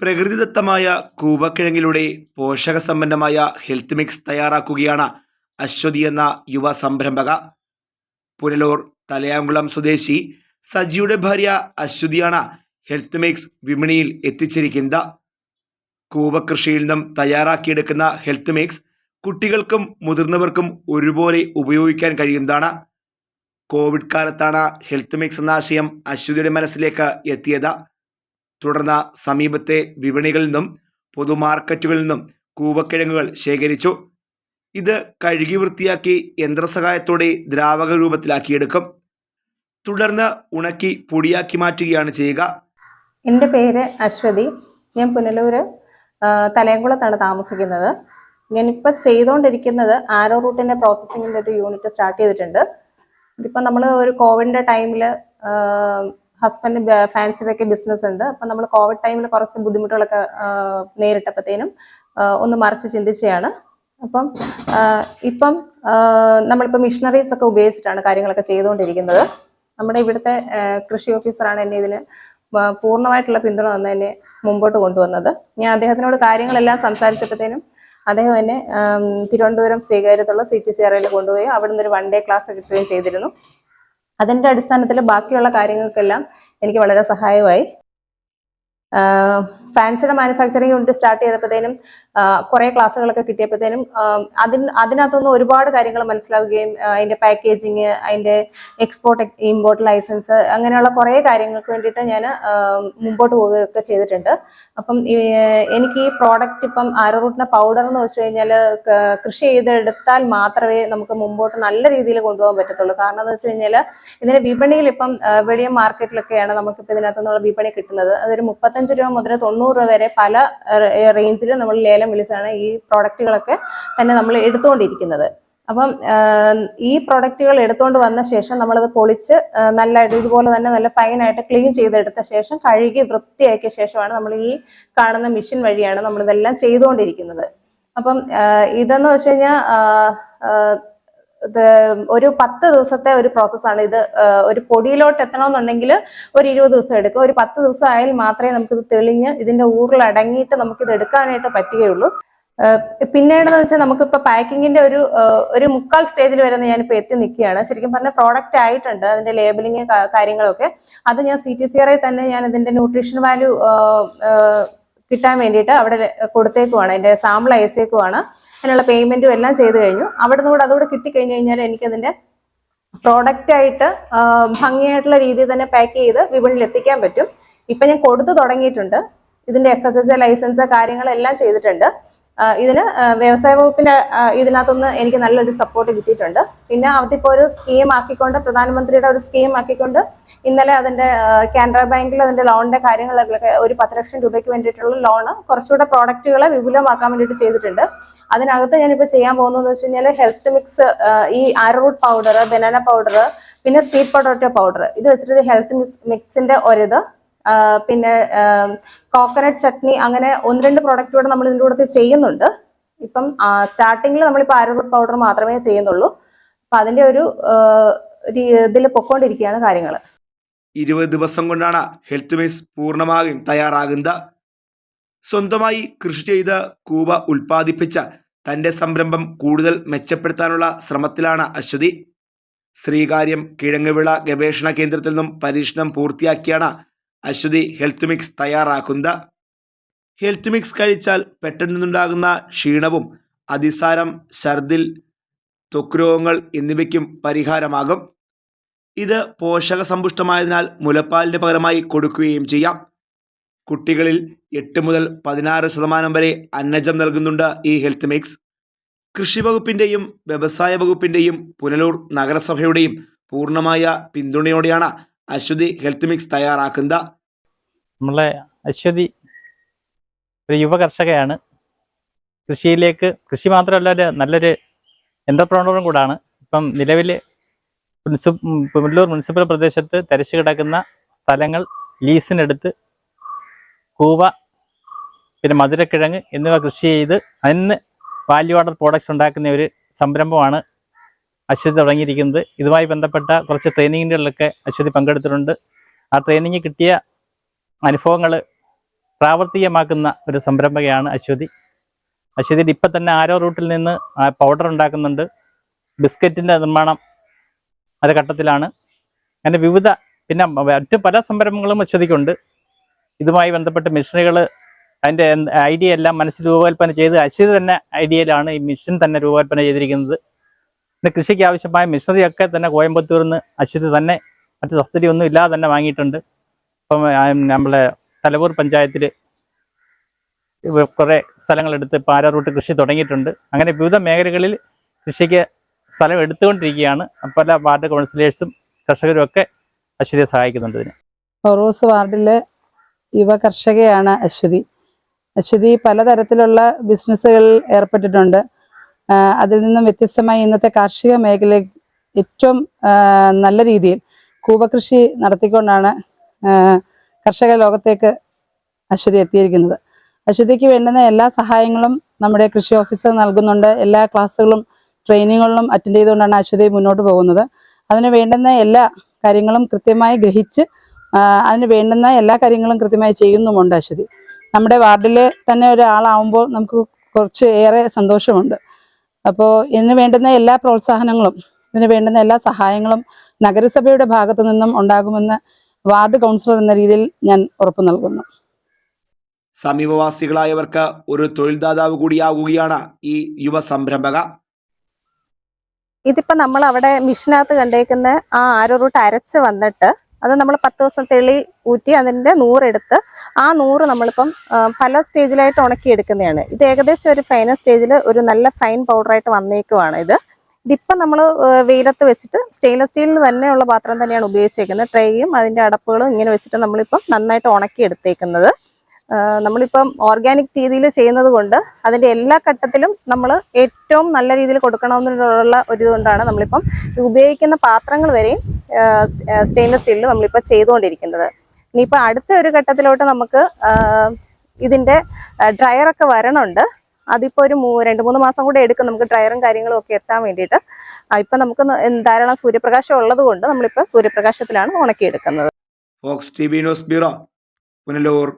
പ്രകൃതിദത്തമായ കൂവക്കിഴങ്ങിലൂടെ പോഷകസമ്പന്നമായ ഹെൽത്ത് മിക്സ് തയ്യാറാക്കുകയാണ് അശ്വതി എന്ന യുവ സംരംഭക. പുനലൂർ തലയാങ്കുളം സ്വദേശി സജിയുടെ ഭാര്യ അശ്വതിയാണ് ഹെൽത്ത് മിക്സ് വിപണിയിൽ എത്തിച്ചിരിക്കുന്നത്. കൂവകൃഷിയിൽ നിന്നും തയ്യാറാക്കിയെടുക്കുന്ന ഹെൽത്ത് മിക്സ് കുട്ടികൾക്കും മുതിർന്നവർക്കും ഒരുപോലെ ഉപയോഗിക്കാൻ കഴിയുന്നതാണ്. കോവിഡ് കാലത്താണ് ഹെൽത്ത് മിക്സ് എന്ന ആശയം അശ്വതിയുടെ മനസ്സിലേക്ക് എത്തിയത്. തുടർന്ന് സമീപത്തെ വിപണികളിൽ നിന്നും പൊതുമാർക്കറ്റുകളിൽ നിന്നും കൂവക്കിഴങ്ങുകൾ ശേഖരിച്ചു. ഇത് കഴുകി വൃത്തിയാക്കി യന്ത്രസഹായത്തോടെ ദ്രാവക രൂപത്തിലാക്കിയെടുക്കും. തുടർന്ന് ഉണക്കി പൊടിയാക്കി മാറ്റുകയാണ് ചെയ്യുക. എന്റെ പേര് അശ്വതി. ഞാൻ പുനലൂർ തലയംകുളത്താണ് താമസിക്കുന്നത്. ഞാനിപ്പോൾ ചെയ്തുകൊണ്ടിരിക്കുന്നത് ആരോ റൂട്ടിന്റെ പ്രോസസ്സിങ്ങിന്റെ ഒരു യൂണിറ്റ് സ്റ്റാർട്ട് ചെയ്തിട്ടുണ്ട്. ഇതിപ്പോൾ നമ്മൾ ഒരു കോവിഡിന്റെ ടൈമിൽ ഹസ്ബൻഡ് ഫാൻസിയുടെയൊക്കെ ബിസിനസ് ഉണ്ട്. അപ്പം നമ്മൾ കോവിഡ് ടൈമിൽ കുറച്ച് ബുദ്ധിമുട്ടുകളൊക്കെ നേരിട്ടപ്പോഴത്തേനും ഒന്ന് മറിച്ച് ചിന്തിച്ചതാണ് അപ്പം ഇപ്പം നമ്മളിപ്പോൾ മിഷനറീസ് ഒക്കെ ഉപയോഗിച്ചിട്ടാണ് കാര്യങ്ങളൊക്കെ ചെയ്തുകൊണ്ടിരിക്കുന്നത്. നമ്മുടെ ഇവിടുത്തെ കൃഷി ഓഫീസറാണ് എന്നെ ഇതിന് പൂർണമായിട്ടുള്ള പിന്തുണ തന്നെ എന്നെ മുമ്പോട്ട് കൊണ്ടുവന്നത്. ഞാൻ അദ്ദേഹത്തിനോട് കാര്യങ്ങളെല്ലാം സംസാരിച്ചപ്പോഴത്തേനും അദ്ദേഹം എന്നെ തിരുവനന്തപുരം ശ്രീകാര്യത്തുള്ള സി ടി സി ആറിൽ കൊണ്ടുപോയി അവിടെ നിന്നൊരു വൺ ഡേ ക്ലാസ് കിട്ടുകയും ചെയ്തിരുന്നു. അതിന്റെ അടിസ്ഥാനത്തിൽ ബാക്കിയുള്ള കാര്യങ്ങൾക്കെല്ലാം എനിക്ക് വളരെ സഹായമായി. ഫാൻസിയുടെ മാനുഫാക്ചറിങ് യൂണിറ്റ് സ്റ്റാർട്ട് ചെയ്തപ്പോഴത്തേനും കുറേ ക്ലാസ്സുകളൊക്കെ കിട്ടിയപ്പോഴത്തേനും അതിന് അതിനകത്തുനിന്ന് ഒരുപാട് കാര്യങ്ങൾ മനസ്സിലാവുകയും അതിന്റെ പാക്കേജിങ് അതിന്റെ എക്സ്പോർട്ട് ഇമ്പോർട്ട് ലൈസൻസ് അങ്ങനെയുള്ള കുറേ കാര്യങ്ങൾക്ക് വേണ്ടിയിട്ട് ഞാൻ മുമ്പോട്ട് പോവുകയൊക്കെ ചെയ്തിട്ടുണ്ട്. അപ്പം എനിക്ക് ഈ പ്രോഡക്റ്റ് ഇപ്പം ആരോറൂട്ടിന്റെ പൗഡർ എന്ന് വെച്ച് കഴിഞ്ഞാൽ കൃഷി ചെയ്തെടുത്താൽ മാത്രമേ നമുക്ക് മുമ്പോട്ട് നല്ല രീതിയിൽ കൊണ്ടുപോകാൻ പറ്റത്തുള്ളൂ. കാരണം എന്ന് വെച്ച് കഴിഞ്ഞാൽ ഇതിന്റെ വിപണിയിൽ ഇപ്പം വെളിയ മാർക്കറ്റിലൊക്കെയാണ് നമുക്കിപ്പോൾ ഇതിനകത്തുനിന്നുള്ള വിപണി കിട്ടുന്നത്. അതൊരു മുപ്പത്തഞ്ച് രൂപ മുതൽ തൊണ്ണൂറ് രൂപ വരെ പല റേഞ്ചിൽ നമ്മൾ ലേലം വിളിച്ചാണ് ഈ പ്രോഡക്റ്റുകളൊക്കെ തന്നെ നമ്മൾ എടുത്തുകൊണ്ടിരിക്കുന്നത്. അപ്പം ഈ പ്രൊഡക്റ്റുകൾ എടുത്തുകൊണ്ട് വന്ന ശേഷം നമ്മളത് പൊളിച്ച് നല്ലതായിട്ട് ഇതുപോലെ തന്നെ നല്ല ഫൈനായിട്ട് ക്ലീൻ ചെയ്തെടുത്ത ശേഷം കഴുകി വൃത്തിയാക്കിയ ശേഷമാണ് നമ്മൾ ഈ കാണുന്ന മെഷീൻ വഴിയാണ് നമ്മളിതെല്ലാം ചെയ്തുകൊണ്ടിരിക്കുന്നത്. അപ്പം ഇതെന്ന് വെച്ച് കഴിഞ്ഞാൽ ഒരു പത്ത് ദിവസത്തെ ഒരു പ്രോസസ്സാണ്. ഇത് ഒരു പൊടിയിലോട്ട് എത്തണമെന്നുണ്ടെങ്കിൽ ഒരു ഇരുപത് ദിവസം എടുക്കും. ഒരു പത്ത് ദിവസം ആയാൽ മാത്രമേ നമുക്കിത് തെളിഞ്ഞ് ഇതിന്റെ ഊറിലടങ്ങിയിട്ട് നമുക്കിത് എടുക്കാനായിട്ട് പറ്റുകയുള്ളൂ. പിന്നീടെന്ന് വെച്ചാൽ നമുക്കിപ്പോൾ പാക്കിങ്ങിന്റെ ഒരു ഒരു മുക്കാൽ സ്റ്റേജിൽ വരെ ഞാനിപ്പോൾ എത്തി നിൽക്കുകയാണ്. ശരിക്കും പറഞ്ഞാൽ പ്രോഡക്റ്റ് ആയിട്ടുണ്ട്. അതിന്റെ ലേബലിങ് കാര്യങ്ങളൊക്കെ. അത് ഞാൻ സി ടി സി ആറിൽ തന്നെ ഞാൻ ഇതിന്റെ ന്യൂട്രീഷൻ വാല്യൂ കിട്ടാൻ വേണ്ടിയിട്ട് അവിടെ കൊടുത്തേക്കുവാണ്. അതിന്റെ സാമ്പിൾ അയച്ചേക്കുവാണ്. അതിനുള്ള പേയ്മെന്റും എല്ലാം ചെയ്ത് കഴിഞ്ഞു. അവിടെ നിന്ന് കൂടെ അതുകൂടെ കിട്ടിക്കഴിഞ്ഞ് കഴിഞ്ഞാൽ പ്രോഡക്റ്റ് ആയിട്ട് ഭംഗിയായിട്ടുള്ള രീതിയിൽ തന്നെ പാക്ക് ചെയ്ത് വിപണിയിൽ എത്തിക്കാൻ പറ്റും. ഇപ്പൊ ഞാൻ കൊടുത്തു തുടങ്ങിയിട്ടുണ്ട്. ഇതിന്റെ F S S A licence കാര്യങ്ങളെല്ലാം ചെയ്തിട്ടുണ്ട്. ഇതിന് വ്യവസായ വകുപ്പിന്റെ ആ, ഇതിനകത്തുനിന്ന് എനിക്ക് നല്ലൊരു സപ്പോർട്ട് കിട്ടിയിട്ടുണ്ട്. പിന്നെ അതിപ്പോ ഒരു സ്കീം ആക്കിക്കൊണ്ട് പ്രധാനമന്ത്രിയുടെ ഒരു സ്കീം ആക്കിക്കൊണ്ട് ഇന്നലെ അതിന്റെ ആ, കാനറ ബാങ്കിൽ അതിന്റെ ലോണിന്റെ കാര്യങ്ങളൊക്കെ ഒരു പത്ത് ലക്ഷം രൂപയ്ക്ക് വേണ്ടിയിട്ടുള്ള ലോണ് കുറച്ചുകൂടെ പ്രോഡക്റ്റുകളെ വിപുലമാക്കാൻ വേണ്ടിയിട്ട് ചെയ്തിട്ടുണ്ട്. അതിനകത്ത് ഞാനിപ്പോൾ ചെയ്യാൻ പോകുന്നതെന്ന് വെച്ച് കഴിഞ്ഞാൽ ഹെൽത്ത് മിക്സ് ഈ ആരോട്ട് പൗഡർ ബനാന പൗഡർ പിന്നെ സ്വീറ്റ് പൊട്ടോറ്റോ പൗഡർ ഇത് വെച്ചിട്ട് ഹെൽത്ത് മിക്സിന്റെ ഒരിത്. പിന്നെ കോക്കനട്ട് ചട്നി അങ്ങനെ ഒന്ന് രണ്ട് പ്രോഡക്റ്റ് കൂടെ നമ്മൾ ഇതിന്റെ കൂടെ ചെയ്യുന്നുണ്ട്. ഇപ്പം സ്റ്റാർട്ടിങ്ങിൽ നമ്മളിപ്പോൾ ആരോട്ട് പൗഡർ മാത്രമേ ചെയ്യുന്നുള്ളൂ. അപ്പം അതിന്റെ ഒരു ഇതിൽ പൊക്കോണ്ടിരിക്കുകയാണ് കാര്യങ്ങൾ ഇരുപത് ദിവസം കൊണ്ടാണ് ഹെൽത്ത് മിക്സ് പൂർണമായും തയ്യാറാകുന്നത്. സ്വന്തമായി കൃഷി ചെയ്ത് കൂവ ഉൽപ്പാദിപ്പിച്ച തന്റെ സംരംഭം കൂടുതൽ മെച്ചപ്പെടുത്താനുള്ള ശ്രമത്തിലാണ് അശ്വതി. ശ്രീകാര്യം കിഴങ്ങുവിള ഗവേഷണ കേന്ദ്രത്തിൽ നിന്നും പരീക്ഷണം പൂർത്തിയാക്കിയാണ് അശ്വതി ഹെൽത്ത് മിക്സ് തയ്യാറാക്കുന്നത്. ഹെൽത്ത് മിക്സ് കഴിച്ചാൽ പെട്ടെന്നുണ്ടാകുന്ന ക്ഷീണവും അതിസാരം ഛർദിൽ തൊക്രോഗങ്ങൾ രോഗങ്ങൾ എന്നിവയ്ക്കും പരിഹാരമാകും. ഇത് പോഷകസമ്പുഷ്ടമായതിനാൽ മുലപ്പാലിന് പകരമായി കൊടുക്കുകയും ചെയ്യാം. കുട്ടികളിൽ എട്ട് മുതൽ പതിനാറ് ശതമാനം വരെ അന്നജം നൽകുന്നുണ്ട് ഈ ഹെൽത്ത് മിക്സ്. കൃഷി വകുപ്പിന്റെയും വ്യവസായ വകുപ്പിന്റെയും പുനലൂർ നഗരസഭയുടെയും പൂർണമായ പിന്തുണയോടെയാണ് അശ്വതി ഹെൽത്ത് മിക്സ് തയ്യാറാക്കുന്നത്. നമ്മളെ അശ്വതി ഒരു യുവ കർഷകയാണ്. കൃഷിയിലേക്ക് കൃഷി മാത്രമല്ല ഒരു നല്ലൊരു എന്റർപ്രണറും കൂടാണ്. ഇപ്പം നിലവിൽ പുനലൂർ മുനിസിപ്പൽ പ്രദേശത്ത് തരിച്ചു കിടക്കുന്ന സ്ഥലങ്ങൾ ലീസിനെടുത്ത് കൂവ പിന്നെ മധുരക്കിഴങ്ങ് എന്നിവ കൃഷി ചെയ്ത് അതിന് വാല്യൂ ആഡർ പ്രോഡക്ട്സ് ഉണ്ടാക്കുന്ന ഒരു സംരംഭമാണ് അശ്വതി തുടങ്ങിയിരിക്കുന്നത്. ഇതുമായി ബന്ധപ്പെട്ട കുറച്ച് ട്രെയിനിങ്ങുകളിലൊക്കെ അശ്വതി പങ്കെടുത്തിട്ടുണ്ട്. ആ ട്രെയിനിങ് കിട്ടിയ അനുഭവങ്ങൾ പ്രാവർത്തികമാക്കുന്ന ഒരു സംരംഭകയാണ് അശ്വതി. അശ്വതിയുടെ ഇപ്പം തന്നെ ആരോ റൂട്ടിൽ നിന്ന് പൗഡർ ഉണ്ടാക്കുന്നുണ്ട്. ബിസ്ക്കറ്റിന്റെ നിർമ്മാണം അത് ഘട്ടത്തിലാണ് അങ്ങനെ വിവിധ പിന്നെ മറ്റ് പല സംരംഭങ്ങളും അശ്വതിക്കുണ്ട്. ഇതുമായി ബന്ധപ്പെട്ട് മിഷനുകൾ അതിന്റെ ഐഡിയ എല്ലാം മനസ്സിൽ രൂപകൽപ്പന ചെയ്ത് അശ്വതി തന്നെ ഐഡിയയിലാണ് ഈ മിഷൻ തന്നെ രൂപകൽപ്പന ചെയ്തിരിക്കുന്നത്. പിന്നെ കൃഷിക്ക് ആവശ്യമായ മിഷനറിയൊക്കെ തന്നെ കോയമ്പത്തൂരിൽ നിന്ന് അശ്വതി തന്നെ മറ്റ് സബ്സിഡി ഒന്നും ഇല്ലാതെ തന്നെ വാങ്ങിയിട്ടുണ്ട്. അപ്പം നമ്മളെ തലവൂർ പഞ്ചായത്തിൽ കുറേ സ്ഥലങ്ങളെടുത്ത് പാര കൃഷി തുടങ്ങിയിട്ടുണ്ട്. അങ്ങനെ വിവിധ മേഖലകളിൽ കൃഷിക്ക് സ്ഥലം എടുത്തുകൊണ്ടിരിക്കുകയാണ്. പല വാർഡ് കൗൺസിലേഴ്സും കർഷകരും ഒക്കെ അശ്വതിയെ സഹായിക്കുന്നുണ്ട് ഇതിന്. ഫൊറൂസ് വാർഡിലെ യുവ കർഷകയാണ് അശ്വതി. അശ്വതി പലതരത്തിലുള്ള ബിസിനസ്സുകളിൽ ഏർപ്പെട്ടിട്ടുണ്ട്. അതിൽ നിന്നും വ്യത്യസ്തമായി ഇന്നത്തെ കാർഷിക മേഖലയിൽ ഏറ്റവും നല്ല രീതിയിൽ കൂവകൃഷി നടത്തിക്കൊണ്ടാണ് കർഷക ലോകത്തേക്ക് അശ്വതി എത്തിയിരിക്കുന്നത്. അശ്വതിക്ക് വേണ്ടുന്ന എല്ലാ സഹായങ്ങളും നമ്മുടെ കൃഷി ഓഫീസർ നൽകുന്നുണ്ട്. എല്ലാ ക്ലാസ്സുകളും ട്രെയിനിങ്ങുകളും അറ്റൻഡ് ചെയ്തുകൊണ്ടാണ് അശ്വതി മുന്നോട്ട് പോകുന്നത്. അതിന് വേണ്ടുന്ന എല്ലാ കാര്യങ്ങളും കൃത്യമായി ഗ്രഹിച്ച് അതിന് വേണ്ടുന്ന എല്ലാ കാര്യങ്ങളും കൃത്യമായി ചെയ്യുന്നുമുണ്ട് അശ്വതി. നമ്മുടെ വാർഡിൽ തന്നെ ഒരാളാവുമ്പോൾ നമുക്ക് കുറച്ച് ഏറെ സന്തോഷമുണ്ട്. അപ്പോൾ ഇതിന് വേണ്ടുന്ന എല്ലാ പ്രോത്സാഹനങ്ങളും ഇതിന് വേണ്ടുന്ന എല്ലാ സഹായങ്ങളും നഗരസഭയുടെ ഭാഗത്തു നിന്നും ഉണ്ടാകുമെന്ന് വാർഡ് കൗൺസിലർ എന്ന രീതിയിൽ ഞാൻ ഉറപ്പു നൽകുന്നു. സമീപവാസികളായവർക്ക് ഒരു തൊഴിൽദാതാവ് കൂടിയാകുകയാണ് ഈ യുവ സംരംഭക. ഇതിപ്പോ നമ്മൾ അവിടെ മിഷനകത്ത് കണ്ടേക്കുന്ന ആ ആരോ റൂട്ട് അരച്ച് വന്നിട്ട് അത് നമ്മൾ പത്ത് ദിവസം തെളി ഊറ്റി അതിന്റെ നൂറെടുത്ത് ആ നൂറ് നമ്മളിപ്പം പല സ്റ്റേജിലായിട്ട് ഉണക്കി ഉണക്കിയെടുക്കുന്നതാണ്. ഇത് ഏകദേശം ഒരു ഫൈനൽ സ്റ്റേജിൽ ഒരു നല്ല ഫൈൻ പൗഡറായിട്ട് വന്നേക്കുവാണ് ഇത്. ഇതിപ്പം നമ്മൾ വെയിലത്ത് വെച്ചിട്ട് സ്റ്റെയിൻലെസ് സ്റ്റീലിൽ തന്നെയുള്ള പാത്രം തന്നെയാണ് ഉപയോഗിച്ചേക്കുന്നത്. ട്രേയും അതിന്റെ അടപ്പുകളും ഇങ്ങനെ വെച്ചിട്ട് നമ്മളിപ്പം നന്നായിട്ട് ഉണക്കി എടുത്തേക്കുന്നത് നമ്മളിപ്പം ഓർഗാനിക് രീതിയിൽ ചെയ്യുന്നത് കൊണ്ട് അതിന്റെ എല്ലാ ഘട്ടത്തിലും നമ്മൾ ഏറ്റവും നല്ല രീതിയിൽ കൊടുക്കണമെന്നുള്ള ഒരു നമ്മളിപ്പം ഉപയോഗിക്കുന്ന പാത്രങ്ങൾ വരെയും സ്റ്റെയിൻലെസ് സ്റ്റീലിൽ നമ്മളിപ്പോൾ ചെയ്തുകൊണ്ടിരിക്കുന്നത്. ഇനിയിപ്പോൾ അടുത്ത ഒരു ഘട്ടത്തിലോട്ട് നമുക്ക് ഇതിന്റെ ഡ്രയറൊക്കെ വരണുണ്ട്. അതിപ്പോൾ ഒരു മൂ രണ്ട് മൂന്ന് മാസം കൂടെ എടുക്കും നമുക്ക് ഡ്രയറും കാര്യങ്ങളും ഒക്കെ എത്താൻ വേണ്ടിയിട്ട്. ഇപ്പം നമുക്ക് ധാരാളം സൂര്യപ്രകാശം ഉള്ളത് കൊണ്ട് നമ്മളിപ്പോൾ സൂര്യപ്രകാശത്തിലാണ് ഉണക്കിയെടുക്കുന്നത്. Fox T V news bureau Punalur.